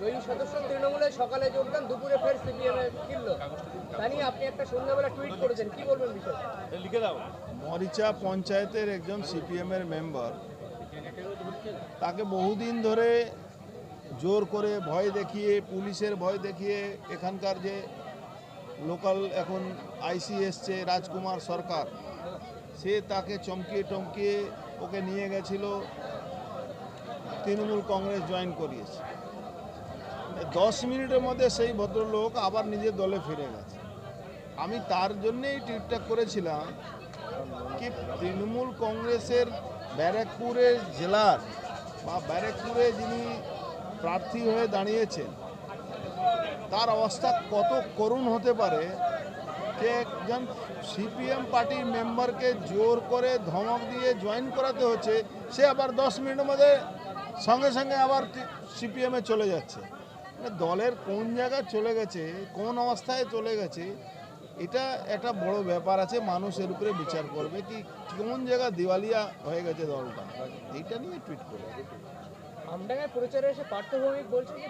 জয়ী সদস্য তৃণমূলে সকালে যোগদান দুপুরে ফের সিপিএম এ ফিরল তা নিয়ে আপনি একটা সন্ধ্যাবেলা টুইট করেছেন কি বলবেন বিষয়টা? লিখে দাও। মরিচা পঞ্চায়েতের একজন সিপিএমের মেম্বার তাকে বহুদিন ধরে জোর করে ভয় দেখিয়ে পুলিশের ভয় দেখিয়ে এখানকার যে লোকাল এখন আইসি এসছে রাজকুমার সরকার সে তাকে চমকিয়ে টমকিয়ে ওকে নিয়ে গেছিল তৃণমূল কংগ্রেস জয়েন করিয়েছে। দশ মিনিটের মধ্যে সেই ভদ্রলোক আবার নিজের দলে ফিরে গেছে। আমি তার জন্যেই টুইটটা করেছিলাম কি তৃণমূল কংগ্রেসের ব্যারাকপুরের জেলার বা ব্যারাকপুরে যিনি প্রার্থী হয়ে দাঁড়িয়েছেন, তার অবস্থা কত করুণ হতে পারে যে একজন সিপিএম পার্টির মেম্বারকে জোর করে ধমক দিয়ে জয়েন করাতে হচ্ছে, সে আবার দশ মিনিটের মধ্যে সঙ্গে সঙ্গে আবার সিপিএমে চলে যাচ্ছে। দলের কোন জায়গায় চলে গেছে, কোন অবস্থায় চলে গেছে, এটা একটা বড় ব্যাপার আছে, মানুষের উপরে বিচার করবে কি, কোন জায়গা দিওয়ালিয়া হয়ে গেছে দলটা, এইটা নিয়ে টুইট করে। আমডাঙ্গায় প্রচারে এসে পার্থভৌমিক বলছি যে